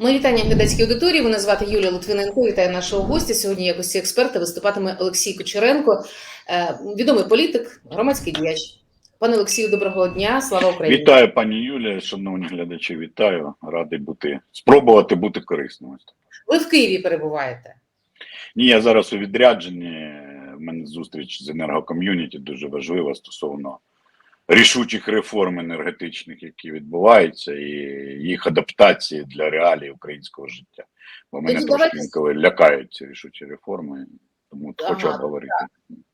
Мої вітання глядацькій аудиторії. Мене звати Юлія Литвиненко. Вітаю нашого гостя. Сьогодні якості експерта виступатиме Олексій Кучеренко, е, відомий політик, громадський діяч. Пане Олексію, доброго дня. Слава Україні! Вітаю, пані Юлія, шановні глядачі, вітаю. Радий бути, спробувати бути корисним. Ви в Києві перебуваєте. Ні, я зараз у відрядженні. У мене зустріч з енергоком'юніті дуже важлива стосовно рішучих реформ енергетичних, які відбуваються, і їх адаптації для реалій українського житта. Бо мене Тоді трошки давайте- інколи лякають ці рішучі реформи, тому Ага, хочу обговорити.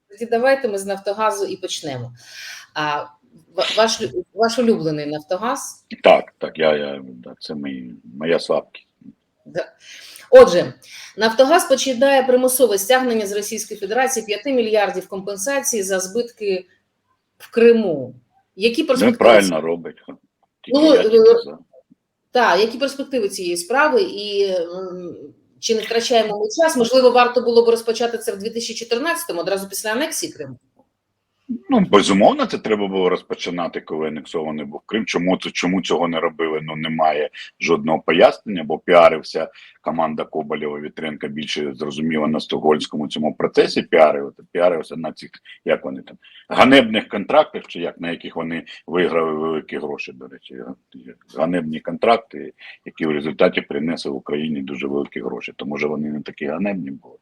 Тоді давайте ми з Нафтогазу і почнемо. А ваш ваш улюблений Нафтогаз. Так, так, я, я да, це мої, моя слабкість. Отже, Нафтогаз починає примусове стягнення з Російської Федерації 5 мільярдів компенсації за збитки в Криму. Які перспективи? правильно робить. Тільки Ну, я е. Так, які перспективи цієї справи, і чи не втрачаємо ми час? Можливо, варто було б розпочати це в 2014-му, одразу після анексії Криму. Ну, безумовно, це треба було розпочинати, коли анексований був Крим. Чому це чому цього не робили? Ну немає жодного пояснення, бо піарився команда Коболєва Вітренка більше зрозуміло на стокгольмському цьому процесі. Піарив піарився на цих як вони там ганебних контрактах, чи як на яких вони виграли великі гроші. До речі, ганебні контракти, які в результаті принесли Україні дуже великі гроші. То може вони не такі ганебні були.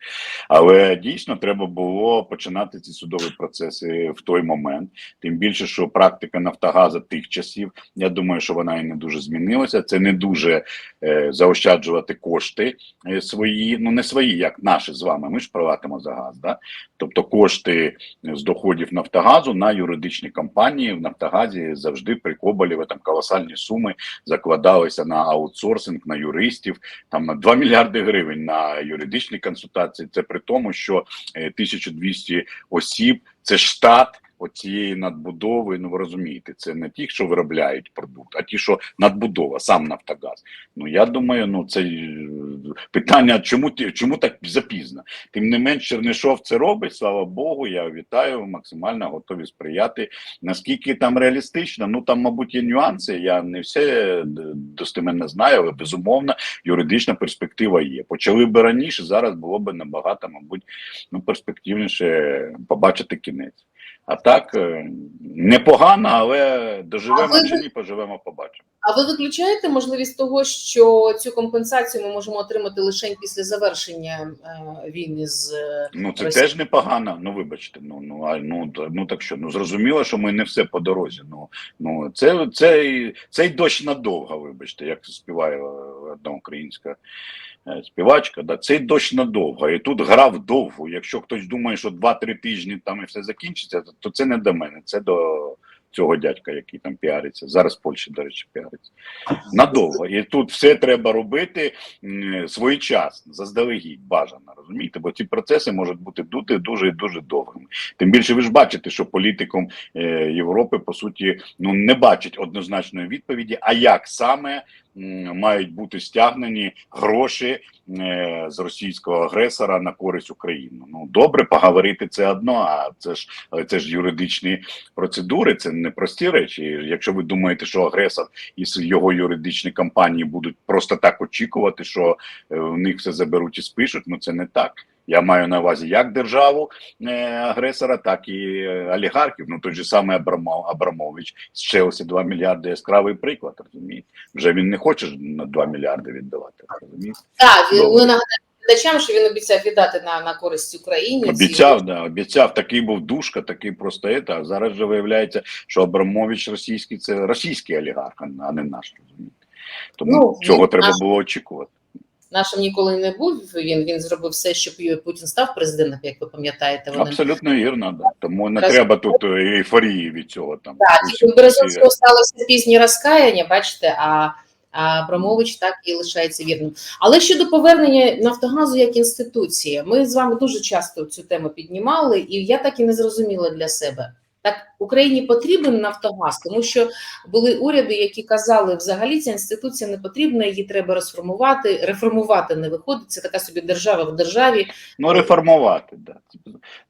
Але дійсно треба було починати ці судові процеси в той момент. Тим більше, що практика Нафтогаза тих часів, я думаю, що вона і не дуже змінилася. Це не дуже е, заощаджувати кошти е, свої, ну не свої, як наші з вами. Ми ж платимо за газ. Да? Тобто кошти з доходів Нафтогазу на юридичні компанії в Нафтогазі завжди при Коболєві там колосальні суми закладалися на аутсорсинг, на юристів, там на 2 мільярди гривень на юридичні консультації. Це при тому, що е, 1200 осіб це штат. Оцієї надбудови, ну ви розумієте, це не ті, що виробляють продукт, а ті, що надбудова, сам Нафтогаз. Ну я думаю, ну це е, питання, чому чому так запізно? Тим не менш, Чернишов це робить. Слава Богу, я вітаю, максимально готові сприяти. Наскільки там реалістично? Ну там, мабуть, є нюанси. Я не все е, достеменно знаю, але безумовно юридична перспектива є. Почали би раніше, зараз було б набагато, мабуть, ну перспективніше побачити кінець. А так е, непогано, але доживемо А ви- чи ні, поживемо, побачимо. А ви виключаєте можливість того, що цю компенсацію ми можемо отримати лише після завершення е, війни з е, Ну це Росія. теж непогано. Ну вибачте, ну ну а ну ну так що? Ну зрозуміло, що ми не все по дорозі. Ну ну це цей, цей дощ надовго, вибачте, як співає е, одна українська співачка. Да, цей дощ надовго. І тут грав довго. Якщо хтось думає, що 2-3 тижні там і все закінчиться, то, це не до мене. Це до цього дядька, який там піариться. Зараз в Польщі, до речі, піариться. Надовго. І тут все треба робити своєчасно, заздалегідь, бажано, розумієте? Бо ці процеси можуть бути дуже і дуже довгими. Тим більше ви ж бачите, що політиком е, Європи по суті ну не бачать однозначної відповіді, а як саме мають бути стягнені гроші е, з російського агресора на користь України. Ну добре, поговорити це одно, а це ж але це ж юридичні процедури, це не прості речі. Якщо ви думаєте, що агресор і його юридичні компанії будуть просто так очікувати, що е, в них все заберуть і спишуть, ну це не так. Я маю на увазі як державу е, агресора, так і олігархів. Ну той же самий Абрамов, Абрамович з Челсі 2 мільярди яскравий приклад. Розумієте, вже він не хоче на 2 мільярди віддавати. Розумієте? так. Ми нагадаємо глядачам, що він обіцяв віддати на, на користь Україні. ці Обіцяв, да, обіцяв, такий був душка, такий просто ета. А зараз же виявляється, що Абрамович російський це російський олігарх, а не наш. Розумієте? Тому Ну, цього треба наш. було очікувати. Нашим ніколи не був. Він він зробив все, щоб Путін став президентом, як ви пам'ятаєте. Вони Абсолютно вірно, да. Тому не Раз- треба тут е, ейфорії від цього там. Так, у Березовського сталося пізнє розкаяння, бачите, а, а Абрамович так і лишається вірним. Але щодо повернення Нафтогазу як інституції, ми з вами дуже часто цю тему піднімали, і я так і не зрозуміла для себе. Так Україні потрібен Нафтогаз, тому що були уряди, які казали, взагалі ця інституція не потрібна, її треба розформувати. Реформувати не виходить. Це така собі держава в державі. Ну, реформувати, да.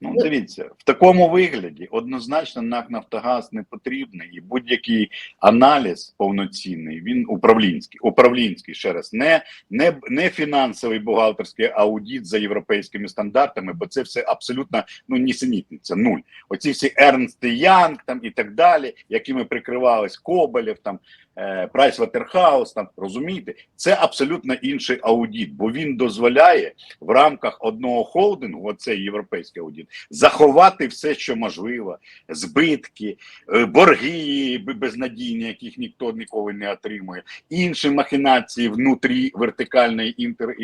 Ну, Ну, дивіться, в такому вигляді однозначно НАК Нафтогаз не потрібний, і будь-який аналіз повноцінний, він управлінський, управлінський ще раз, не, не, не фінансовий бухгалтерський аудит за європейськими стандартами, бо це все абсолютно ну нісенітниця, нуль. Оці всі Ернст і Янг там і так далі, якими прикривались Коболєв, там е, Прайс Ватерхаус, там розумієте, це абсолютно інший аудит, бо він дозволяє в рамках одного холдингу, оцей європейський аудит, заховати все, що можливо, збитки, е, борги безнадійні, яких ніхто ніколи не отримує, інші махінації внутрі вертикальної інтер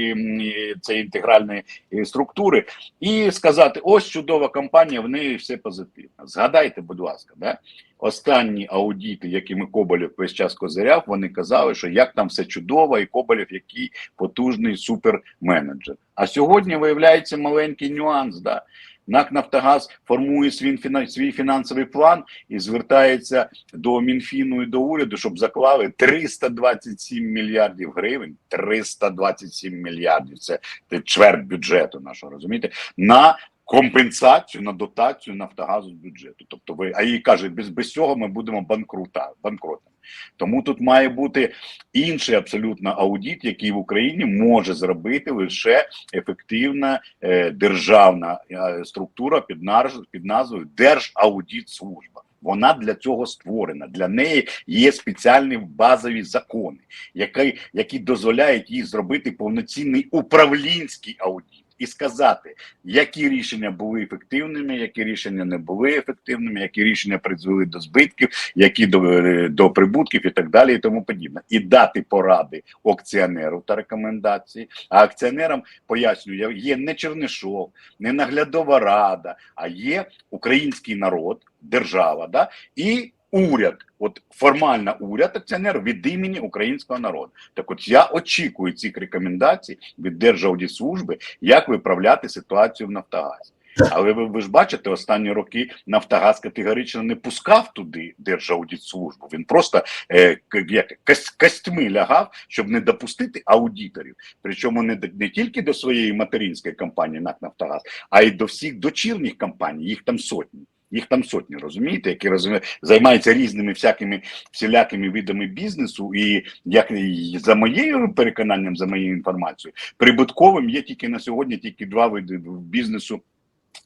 цієї інтегральної е, структури, і сказати: ось чудова компанія, в неї все позитивно. Згадайте, будь ласка, да? Останні аудити, якими Коболєв весь час козиряв, вони казали, що як там все чудово, і Коболєв який потужний суперменеджер. А сьогодні виявляється маленький нюанс. Да? НАК Нафтогаз формує свій, фінансовий план і звертається до Мінфіну і до уряду, щоб заклали 327 мільярдів гривень. 327 мільярдів. Це чверть бюджету нашого, розумієте? На компенсацію на дотацію Нафтогазу з бюджету. Тобто ви, а їй кажуть, без, без цього ми будемо банкрута, банкротами. Тому тут має бути інший абсолютно аудит, який в Україні може зробити лише ефективна е, державна е, структура під, нар- під назвою Держаудитслужба. Вона для цього створена. Для неї є спеціальні базові закони, які, які дозволяють їй зробити повноцінний управлінський аудит і сказати, які рішення були ефективними, які рішення не були ефективними, які рішення призвели до збитків, які до, е, до прибутків і так далі, і тому подібне, і дати поради акціонеру та рекомендації. А акціонерам пояснюю, є не Чернишов, не наглядова рада, а є український народ, держава, да і уряд. От формально уряд акціонер від імені українського народу. Так, от я очікую цих рекомендацій від Держаудитслужби, як виправляти ситуацію в Нафтогазі. Але ви, ви ж бачите, останні роки Нафтогаз категорично не пускав туди Держаудитслужбу. Він просто е, як кость, костьми лягав, щоб не допустити аудиторів. Причому не, не тільки до своєї материнської компанії НАК Нафтогаз, а й до всіх дочірніх компаній, їх там сотні. Їх там сотні, розумієте, які займаються різними всякими всілякими видами бізнесу, і як і за моєю переконанням, за моєю інформацією, прибутковим є тільки на сьогодні тільки два види бізнесу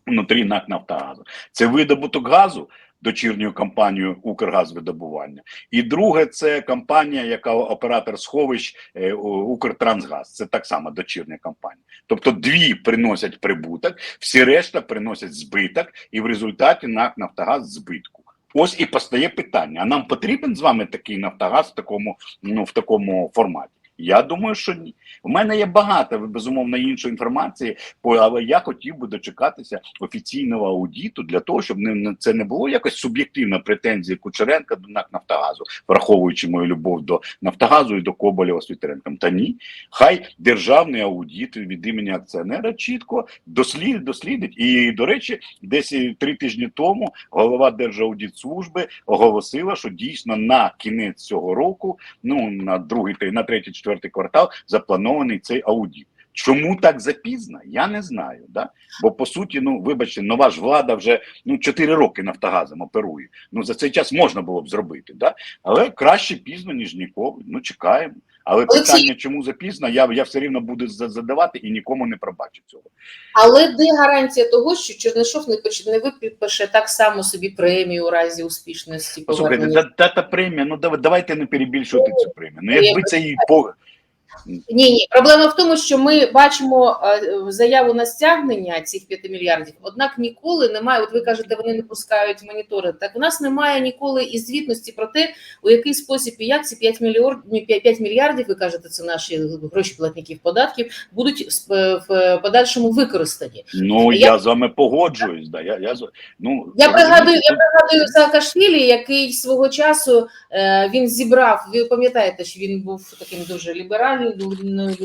внутрі НАК Нафтогазу. Це видобуток газу дочірньою компанією Укргазвидобування. І друге, це компанія, яка оператор сховищ е, Укртрансгаз. Це так само дочірня компанія. Тобто дві приносять прибуток, всі решта приносять збиток, і в результаті НАК Нафтогаз збитку. Ось і постає питання: а нам потрібен з вами такий Нафтогаз в такому, ну в такому форматі? Я думаю, що ні. У мене є багато безумовно іншої інформації, але я хотів би дочекатися офіційного аудиту для того, щоб не це не було якось суб'єктивна претензія Кучеренка до НАК Нафтогазу, враховуючи мою любов до Нафтогазу і до Коболєва з Вітренком. Та ні, хай державний аудит від імені акціонера чітко дослідить, дослідить. І до речі, десь три тижні тому голова Держаудитслужби оголосила, що дійсно на кінець цього року, ну на другий на третій, четвертий квартал запланований цей аудіт. Чому так запізно? Я не знаю. Да? Бо по суті, ну вибачте, нова ж влада вже ну 4 роки Нафтогазом оперує. Ну за цей час можна було б зробити, да? але краще пізно, ніж ніколи. Ну чекаємо. Але Олексій- питання, чому запізно, я, я все рівно буду за- задавати і нікому не пробачу цього. Але де гарантія того, що Чернишов не поч... не випише так само собі премію у разі успішності Послухайте, та, та, та премія, ну дав- давайте не перебільшувати цю премію. Ну якби це і по Ні, ні, проблема в тому, що ми бачимо е, заяву на стягнення цих 5 мільярдів, однак ніколи немає. От ви кажете, вони не пускають монітори. Так у нас немає ніколи і звітності про те, у який спосіб і як ці 5 мільярдів, 5 мільярдів, ви кажете, це наші гроші платників податків, будуть в- в подальшому використані. ну Я- я, з вами погоджуюсь. Да, я, я, ну, Я пригадую, я пригадую Саакашвілі, який свого часу е, він зібрав. Ви пам'ятаєте, що він був таким дуже ліберальним людиною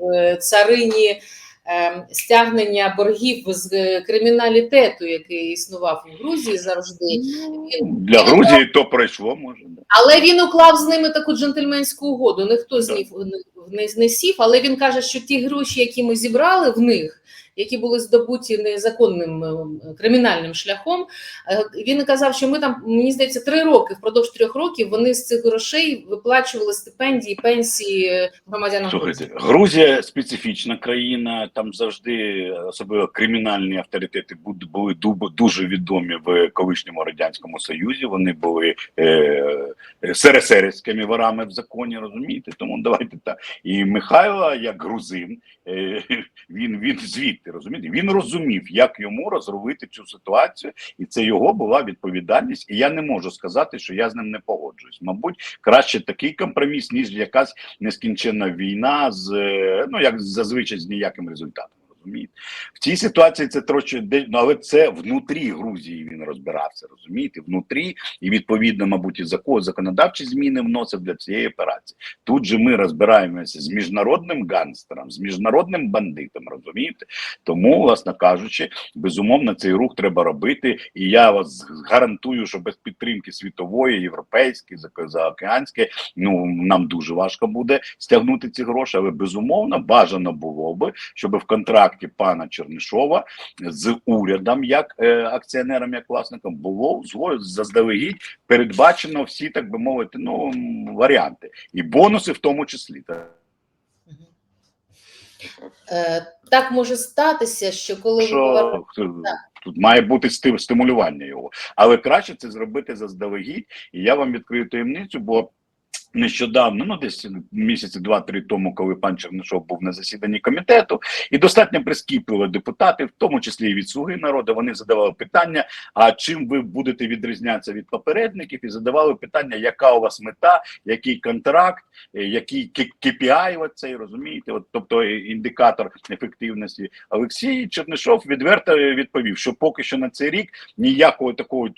в царині. е, стягнення боргів з е, криміналітету, який існував у Грузії завжди. Він, Для Грузії то пройшло, може. Але він уклав з ними таку джентльменську угоду. Ніхто з них не, не сів, але він каже, що ті гроші, які ми зібрали в них, які були здобуті незаконним е, кримінальним шляхом, е, він казав, що ми там, мені здається, три роки, впродовж трьох років вони з цих грошей виплачували стипендії, пенсії е, громадянам. Слухайте, Грузія специфічна країна, там завжди особливо кримінальні авторитети були дуже відомі в колишньому радянському союзі. Вони були е, сересерськими ворами в законі, розумієте? Тому давайте так. І Михайло, як грузин, він він звідти розумієте. Він розумів, як йому розробити цю ситуацію, і це його була відповідальність. І я не можу сказати, що я з ним не погоджуюсь. Мабуть, краще такий компроміс, ніж якась нескінченна війна з е, ну як зазвичай з ніяким результатом. Розумієте, в цій ситуації це трохи ну, але це внутрі Грузії він розбирався. Розумієте, внутрі і відповідно, мабуть, і закон законодавчі зміни вносив для цієї операції. Тут же ми розбираємося з міжнародним гангстером, з міжнародним бандитом. Розумієте, тому, власне кажучи, безумовно, цей рух треба робити. І я вас гарантую, що без підтримки світової, європейської, заокеанської, ну нам дуже важко буде стягнути ці гроші, але безумовно бажано було би, щоб в контракті пана Чернишова з урядом, як е, акціонером, як власником, було заздалегідь передбачено всі, так би мовити, ну варіанти і бонуси в тому числі. Так. Е, так може статися, що коли Що тут має бути стим- стимулювання його, але краще це зробити заздалегідь. І я вам відкрию таємницю, бо. Нещодавно, ну десь місяці два-три тому, коли пан Чернишов був на засіданні комітету, і достатньо прискіпливо депутати, в тому числі і від слуги народу, вони задавали питання: а чим ви будете відрізнятися від попередників? І задавали питання, яка у вас мета, який контракт, е, який KPI оцей, розумієте? От, тобто е, індикатор ефективності. Олексій Чернишов відверто відповів, що поки що на цей рік ніякого такого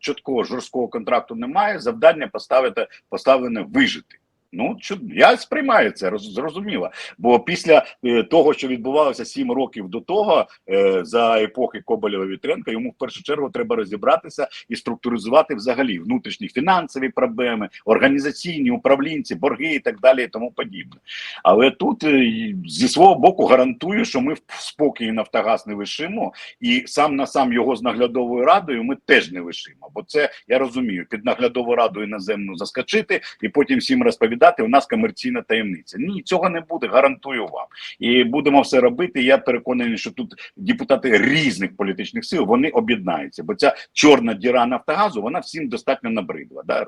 чіткого жорсткого контракту немає. Завдання поставити поставлене вижити. Ну чу- я сприймаю це зрозуміло. Бо після е, того, що відбувалося сім років до того, е, за епохи Коболєва Вітренка, йому в першу чергу треба розібратися і структуризувати взагалі внутрішні фінансові проблеми, організаційні управлінці, борги і так далі, і тому подібне. Але тут е, зі свого боку гарантую, що ми в спокій Нафтогаз не лишимо, і сам на сам його з наглядовою радою ми теж не лишимо. Бо це я розумію, під наглядову раду іноземну заскочити і потім всім розповідати. У нас комерційна таємниця. Ні, цього не буде, гарантую вам. І будемо все робити. Я переконаний, що тут депутати різних політичних сил вони об'єднаються, бо ця чорна діра Нафтогазу вона всім достатньо набридла. Да?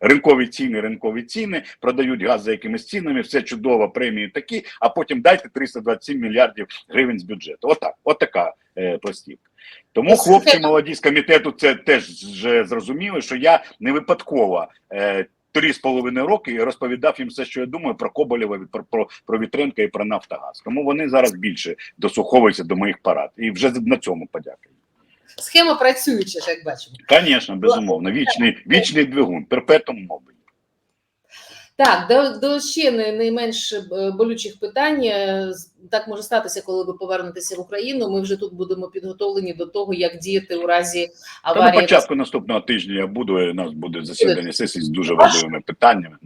Ринкові ціни, ринкові ціни, продають газ за якимись цінами, все чудово, премії такі, а потім дайте 327 мільярдів гривень з бюджету. Отак, отака е, пластівка. Тому хлопці молоді з комітету це теж вже зрозуміли, що я не випадково е, три з половиною роки і розповідав їм все, що я думаю про Коболєва, про, про, про Вітренка і про Нафтогаз. Тому вони зараз більше дослуховуються до моїх парад. І вже на цьому подякую. Схема працююча, як бачимо. Звісно, безумовно. Вічний, вічний двигун, перпетум мобіль. Так, до, до ще не, не е, болючих питань. Е, Так може статися, коли ви повернетеся в Україну. Ми вже тут будемо підготовлені до того, як діяти у разі Та на аварії. початку наступного тижня я буду. У нас буде засідання сесії з дуже важливими питаннями.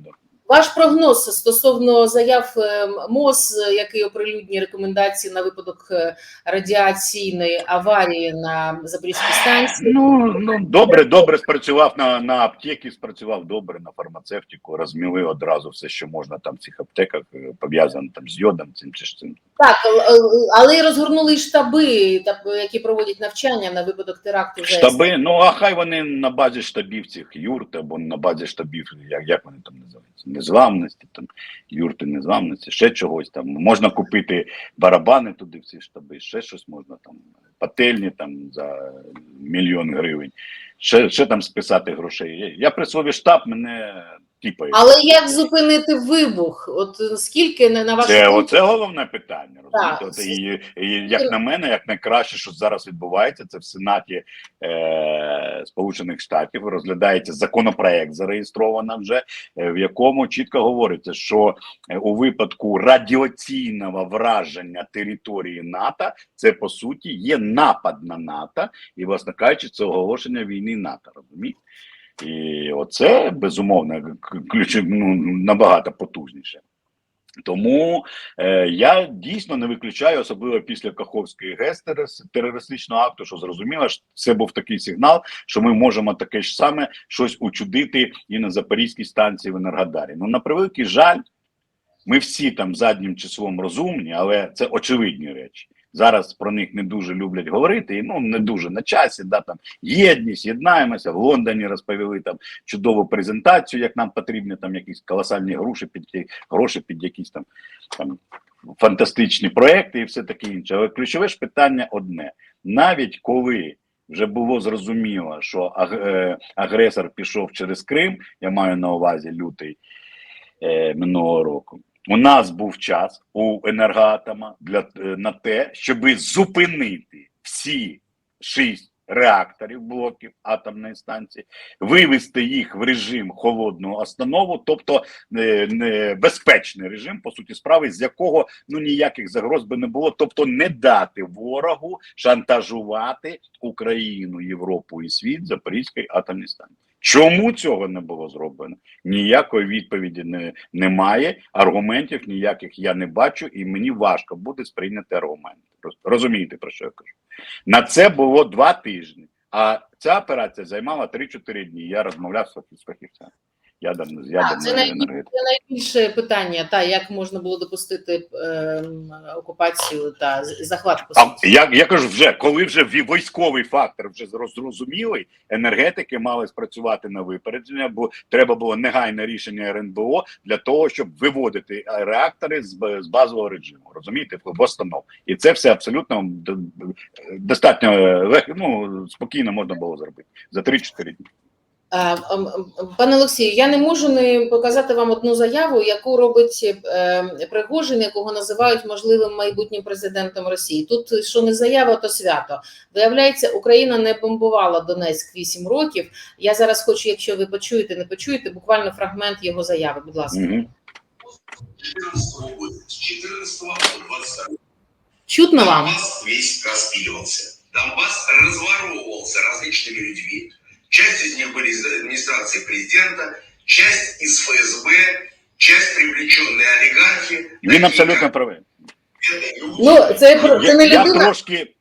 Ваш прогноз стосовно заяв е, МОЗ, який оприлюднює рекомендації на випадок е, радіаційної аварії на Запорізькій станції. Ну, ну добре, добре спрацював на, на аптеки, спрацював добре на фармацевтику, розміли одразу все, що можна там в цих аптеках, е, пов'язано там з йодом, цим чи цим. Так, але розгорнули штаби, та- які проводять навчання на випадок теракту. Штаби, ну а хай вони на базі штабів цих юрт або на базі штабів, як, як вони там називаються, незламності, там юрти незламності, ще чогось там. Можна купити барабани туди всі штаби, ще щось можна там, пательні там за мільйон гривень, ще, ще там списати грошей. Я при слові штаб мене типу, Але як зупинити вибух? От скільки на, на вашу Це оце головне питання. Розумієте? От, і, і, як на мене, як найкраще, що зараз відбувається, це в Сенаті е, Сполучених Штатів розглядається законопроект, зареєстровано вже, е, в якому чітко говориться, що е, у випадку радіаційного враження території НАТО це по суті є напад на НАТО, і власне кажучи, це оголошення війни НАТО. Розумієте? І оце безумовно ключ ну, набагато потужніше. Тому е, я дійсно не виключаю, особливо після Каховської ГЕС терористичного акту, що зрозуміло, що це був такий сигнал, що ми можемо таке ж саме щось учудити і на Запорізькій станції в Енергодарі. Ну на превеликий жаль, ми всі там заднім числом розумні, але це очевидні речі. Зараз про них не дуже люблять говорити, і ну не дуже на часі. Да, там єдність, єднаємося. В Лондоні розповіли там чудову презентацію, як нам потрібні там якісь колосальні гроші під гроші під якісь там, там фантастичні проекти і все таке інше. Але ключове ж питання одне: навіть коли вже було зрозуміло, що е, агресор пішов через Крим, я маю на увазі лютий е, минулого року. У нас був час у енергоатома для е, на те, щоб зупинити всі шість реакторів блоків атомної станції, вивести їх в режим холодного останову, тобто е, не, безпечний режим, по суті справи, з якого ну ніяких загроз би не було, тобто не дати ворогу шантажувати Україну, Європу і світ Запорізької атомної станції. Чому цього не було зроблено? Ніякої відповіді не, немає. Аргументів ніяких я не бачу, і мені важко буде сприйняти аргументи. Розумієте, про що я кажу? На це було два тижні, а ця операція займала 3-4 дні. Я розмовляв з фахівцями. Ядерно, з Так, це ядерної енергетики. це найбільше питання, та як можна було допустити ем, окупацію та захват по суті. я, я кажу, вже коли вже військовий фактор вже зрозумілий, енергетики мали спрацювати на випередження, бо треба було негайне рішення РНБО для того, щоб виводити е, реактори з, з базового режиму. Розумієте, в постанов. І це все абсолютно достатньо е, ну, спокійно можна було зробити за 3-4 дні. Е, ем, ем, Пане Олексію, я не можу не показати вам одну заяву, яку робить е, Пригожин, якого називають можливим майбутнім президентом Росії. Тут що не заява, то свято. Виявляється, Україна не бомбувала Донецьк 8 років. Я зараз хочу, якщо ви почуєте, не почуєте, буквально фрагмент його заяви. Будь ласка, Угу. 14 года, с 14 по 22 чутно вам? Донбасс весь распиливался. Донбасс разворовывался различными людьми. Часть из них были из администрации президента, часть из ФСБ, часть привлеченные олигархи. Він Такие, абсолютно как правий. это люди. Ну це про це не я, я людина, трошки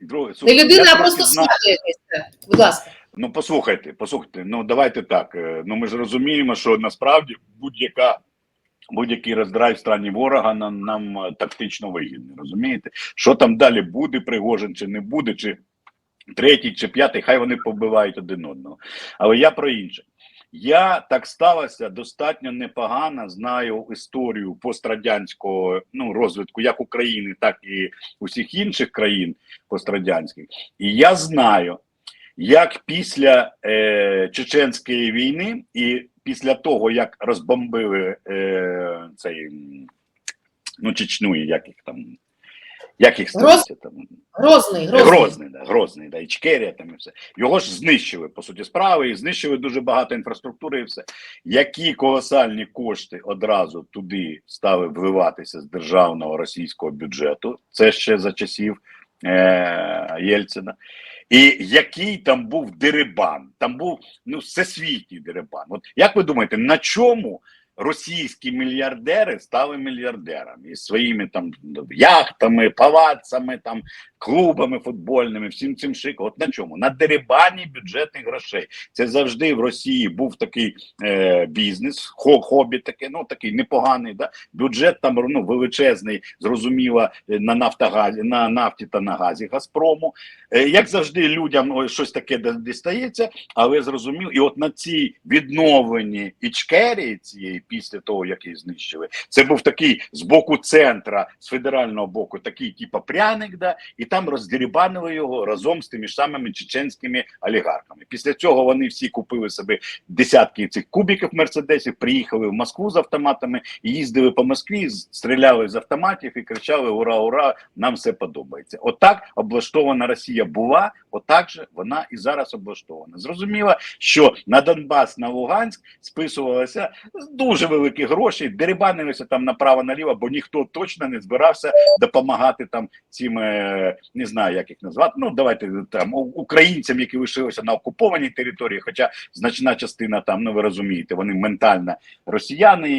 друге, не слухайте, людина, я а трошки просто зна- свято якесь. це. Будь ласка. Ну, послухайте, послухайте. Ну давайте так. е, Ну ми ж розуміємо, що насправді будь-яка будь-який роздрай в страні ворога нам, нам е, тактично вигідний. Розумієте, що там далі буде, Пригожин чи не буде, чи третій, чи п'ятий, хай вони побивають один одного. Але я про інше. Я так сталося достатньо непогано знаю історію пострадянського ну розвитку як України, так і усіх інших країн пострадянських. І я знаю, як після е, Чеченської війни і після того, як розбомбили е, цей ну, Чечню, як їх там, як їх столиця там. Грозний, Грозний, грозний. Да, Грозний, да, Ічкерія там і все. Його ж знищили, по суті, справи, і знищили дуже багато інфраструктури і все. Які колосальні кошти одразу туди стали вливатися з державного російського бюджету, це ще за часів е- Єльцина. І який там був дерибан, там був ну всесвітній дерибан. От як ви думаєте, на чому російські мільярдери стали мільярдерами із своїми там яхтами, палацами, там клубами футбольними, всім цим шиком. От на чому? На дерибані бюджетних грошей. Це завжди в Росії був такий е, бізнес, хобі таке, ну такий непоганий. Да? Бюджет там ну, величезний, зрозуміло, е, на Нафтогазі, на нафті та на газі Газпрому. Е, як завжди, людям ой, щось таке дістається, але зрозуміло, і от на цій відновленні Ічкерії цієї після того, як її знищили, це був такий з боку центра, з федерального боку, такий, типа пряник, да, і там роздерібанили його разом з тими самими чеченськими олігархами. Після цього вони всі купили собі десятки цих кубіків мерседесів, приїхали в Москву з автоматами, їздили по Москві, стріляли з автоматів і кричали: Ура, ура! Нам все подобається. Отак облаштована Росія була, отак же вона і зараз облаштована. Зрозуміло, що на Донбас, на Луганськ списувалося дуже великі гроші, дерибанилися там направо наліво, бо ніхто точно не збирався допомагати там цим, е, не знаю, як їх назвати. Ну давайте там українцям, які лишилися на окупованій території, хоча значна частина там, ну ви розумієте, вони ментально росіяни.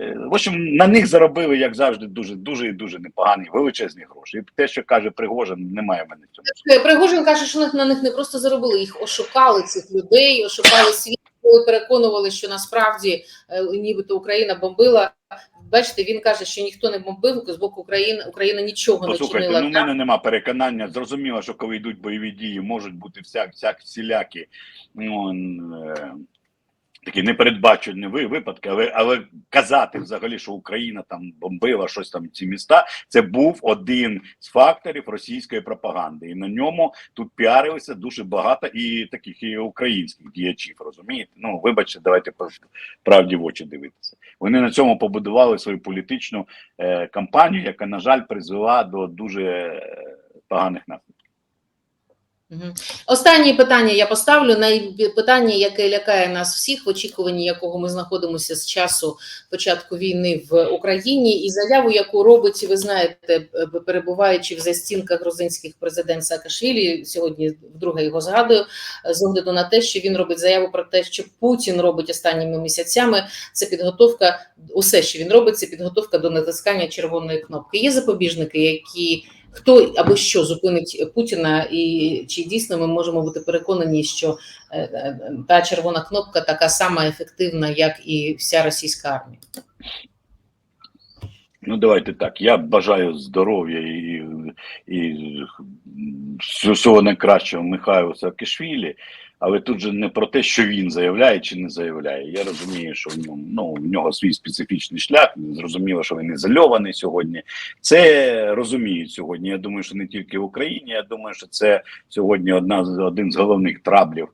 е, В общем, на них заробили, як завжди, дуже дуже і дуже непогані величезні гроші. І те, що каже Пригожин, немає в мене в цьому. Е, Пригожин каже, що на них не просто заробили, їх ошукали цих людей, ошукали світ, коли переконували, що насправді е, нібито Україна бомбила. Бачите, він каже, що ніхто не бомбив з боку України. Україна нічого не Послухайте, чинила. ну у мене нема переконання. Зрозуміло, що коли йдуть бойові дії, можуть бути всяк, всяк всілякі ну, е, такі непередбачені ви- випадки, але, але казати взагалі, що Україна там бомбила щось там ці міста, це був один з факторів російської пропаганди, і на ньому тут піарилися дуже багато і таких і українських діячів. Розумієте? Ну вибачте, давайте правді в очі дивитися. Вони на цьому побудували свою політичну е, кампанію, яка, на жаль, призвела до дуже е, поганих наслідків. Останнє питання я поставлю питання, яке лякає нас всіх, в очікуванні якого ми знаходимося з часу початку війни в Україні, і заяву, яку робить, ви знаєте, е, перебуваючи в застінках грузинських президент Саакашвілі, сьогодні вдруге його згадую, з огляду на те, що він робить заяву про те, що Путін робить останніми місяцями. Це підготовка, усе, що він робить, це підготовка до натискання червоної кнопки. Є запобіжники, які хто або що зупинить Путіна, і чи дійсно ми можемо бути переконані, що е, е, та червона кнопка така сама ефективна, як і вся російська армія? Ну, давайте так. Я бажаю здоров'я і, і всього найкращого Михайлу Саакашвілі, але тут же не про те, що він заявляє чи не заявляє. Я розумію, що в ньому ну, в нього свій специфічний шлях. Зрозуміло, що він ізольований сьогодні. Це розуміють сьогодні. Я думаю, що не тільки в Україні. Я думаю, що це сьогодні одна з один з головних траблів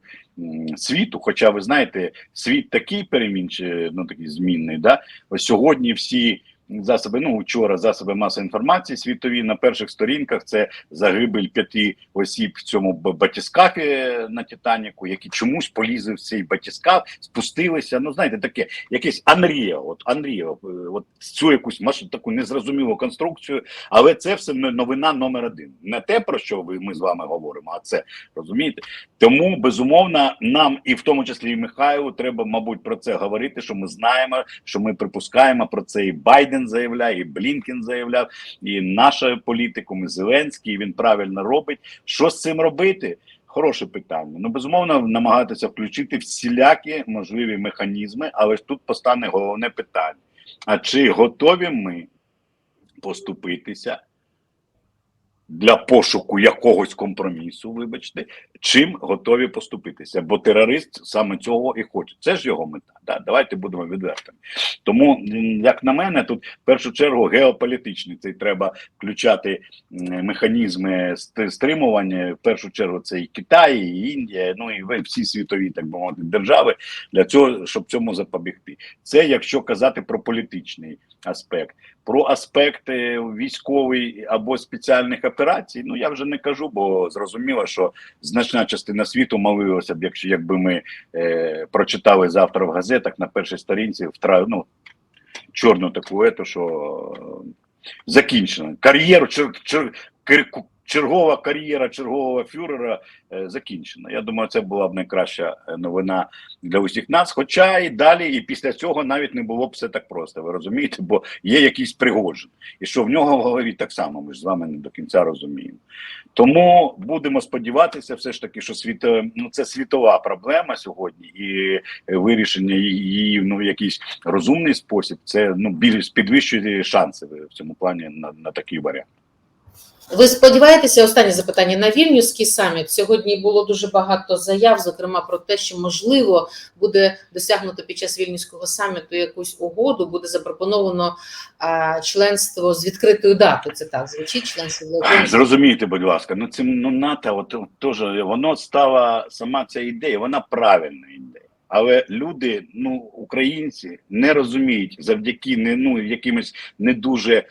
світу. Хоча ви знаєте, світ такий перемінчий, ну такий змінний. Да? Ось сьогодні всі засоби, ну вчора засоби масової інформації світові на перших сторінках це загибель п'яти осіб в цьому батіскафі на Титаніку, які чомусь полізли в цей батіскаф, спустилися. Ну знаєте, таке якесь Анріо, от Анріо, от цю якусь маш... таку незрозумілу конструкцію, але це все новина номер один. Не те про що ви ми з вами говоримо, а це розумієте. Тому безумовно нам, і в тому числі і Михайлу, треба, мабуть, про це говорити. Що ми знаємо, що ми припускаємо про це. І Байден заявляє, і Блінкен заявляв, і наша політикум, і Зеленський. і Він правильно робить. Що з цим робити? Хороше питання. Ну безумовно, намагатися включити всілякі можливі механізми, але ж тут постане головне питання: а чи готові ми поступитися? Для пошуку якогось компромісу, вибачте, чим готові поступитися, бо терорист саме цього і хоче. Це ж його мета. Да? Давайте будемо відвертими. Тому, як на мене, тут в першу чергу геополітичний цей треба включати механізми стримування. В першу чергу це і Китай, і Індія, ну і всі світові, так би мовити, держави для цього, щоб цьому запобігти. Це якщо казати про політичний аспект. Про аспекти військової або спеціальних операцій, ну я вже не кажу, бо зрозуміло, що значна частина світу молилася б, якщо якби ми е, прочитали завтра в газетах на першій сторінці втра, ну, чорну таку ету, що закінчено. Кар'єру чер, чер, чергова кар'єра чергового фюрера е, закінчена. Я думаю, це була б найкраща е, новина для усіх нас. Хоча і далі, і після цього навіть не було б все так просто. Ви розумієте, бо є якийсь пригожин, і що в нього в голові так само. Ми ж з вами не до кінця розуміємо. Тому будемо сподіватися, все ж таки, що світ, ну це світова проблема сьогодні, і е, вирішення її ну в якийсь розумний спосіб, це ну більш підвищує шанси в цьому плані на, на такий варіант. Ви сподіваєтеся, останнє запитання на Вільнюський саміт. Сьогодні було дуже багато заяв, зокрема про те, що можливо буде досягнуто під час вільнюського саміту якусь угоду, буде запропоновано а, членство з відкритою датою. Це так звучить членство Зрозумійте, будь ласка, ну цим ну НАТО, от, теж воно стала сама ця ідея, вона правильна ідея. Але люди, ну українці, не розуміють завдяки не ну якимось не дуже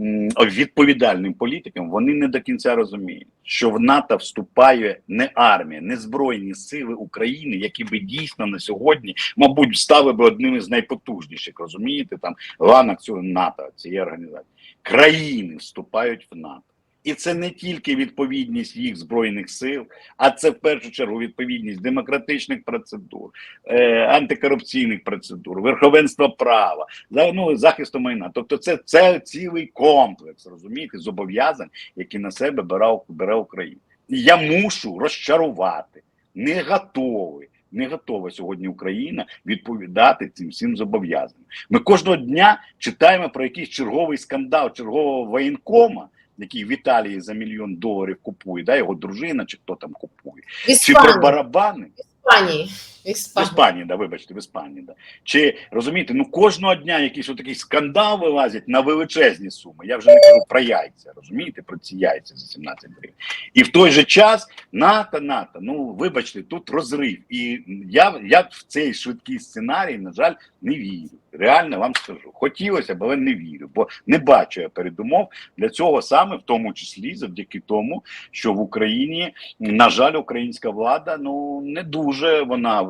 м, відповідальним політикам. Вони не до кінця розуміють, що в НАТО вступає не армія, не збройні сили України, які би дійсно на сьогодні, мабуть, стали би одним із найпотужніших. Розумієте, там ланок цього НАТО цієї організації. Країни вступають в НАТО. І це не тільки відповідність їх збройних сил, а це в першу чергу відповідність демократичних процедур, е, антикорупційних процедур, верховенства права, за- ну, захисту майна. Тобто, це, це цілий комплекс, розумієте, зобов'язань, які на себе бере, бере Україна. Я мушу розчарувати, не готовий. Не готова сьогодні Україна відповідати цим всім зобов'язанням. Ми кожного дня читаємо про якийсь черговий скандал чергового воєнкома, який в Італії за мільйон доларів купує, да, його дружина чи хто там купує. Іспанії. Чи про барабани? в Іспанії, в Іспанії. Да, вибачте, в Іспанії, да. Чи розумієте, ну кожного дня якийсь отакий скандал вилазять на величезні суми. Я вже не кажу про яйця, розумієте, про ці яйця за 17 гривень. І в той же час НАТО, НАТО, ну вибачте, тут розрив. І я, я в цей швидкий сценарій, на жаль, не вірю. Реально вам скажу. Хотілося але не вірю, бо не бачу я передумов для цього саме, в тому числі завдяки тому, що в Україні, на жаль, українська влада ну не дуже вона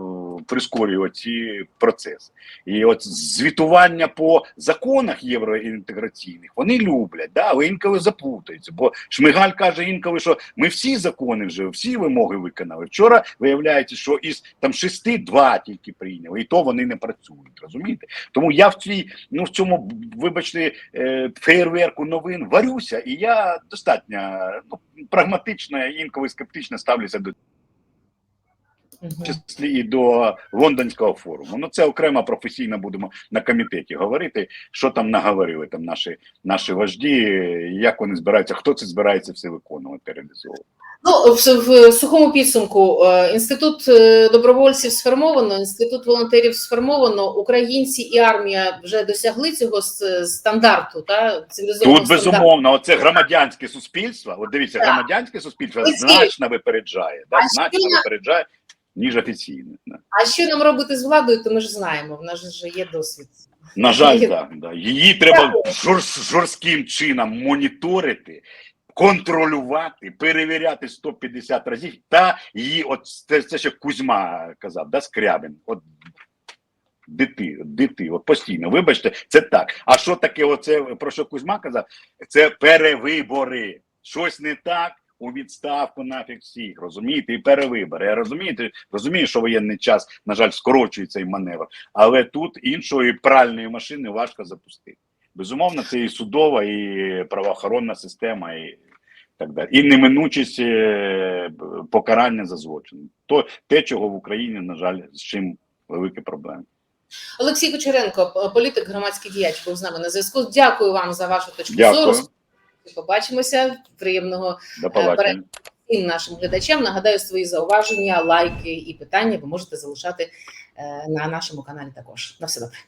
прискорює ці процеси. І от звітування по законах євроінтеграційних вони люблять, да, але інколи заплутаються. Бо Шмигаль каже інколи, що ми всі закони вже, всі вимоги виконали. Вчора виявляється, що із там шести два тільки прийняли, і то вони не працюють. Розумієте? Тому я в цій, ну в цьому, вибачте, е, фейерверку новин варюся, і я достатньо ну, прагматично, інколи скептично ставлюся до Мгм. числі і до лондонського форуму. Ну це окремо професійно будемо на комітеті говорити, що там наговорили там наші наші вожді, як вони збираються, хто це збирається все виконувати, реалізовувати. Ну, в, в сухому підсумку е, інститут е, добровольців сформовано, інститут волонтерів сформовано. Українці і армія вже досягли цього стандарту та цивілізованого Тут стандарту. безумовно, оце громадянське суспільство. От дивіться, громадянське суспільство значно випереджає, да, значно випереджає ніж офіційне. А що нам робити з владою, то ми ж знаємо. В нас же є досвід. На жаль, так. Да. Її треба жорс- жорстким чином моніторити, контролювати, перевіряти 150 разів. Та її, от це, це ще Кузьма казав, да, Скрябин. От дити, дити, от постійно. Вибачте, це так. А що таке, оце про що Кузьма казав? Це перевибори. Щось не так. У відставку нафіг всіх, розумієте, і перевибори. Я розумієте, розумію, що воєнний час, на жаль, скорочує цей маневр, але тут іншої пральної машини важко запустити. Безумовно, це і судова, і правоохоронна система, і так далі. І неминучість е, покарання за злочин. То те, чого в Україні, на жаль, з чим великі проблеми. Олексій Кучеренко, політик, громадський діяч, був з нами на зв'язку. Дякую вам за вашу точку Дякую. зору. Побачимося. Приємного До всім нашим глядачам. Нагадаю, свої зауваження, лайки і питання ви можете залишати е, на нашому каналі також. На все добре.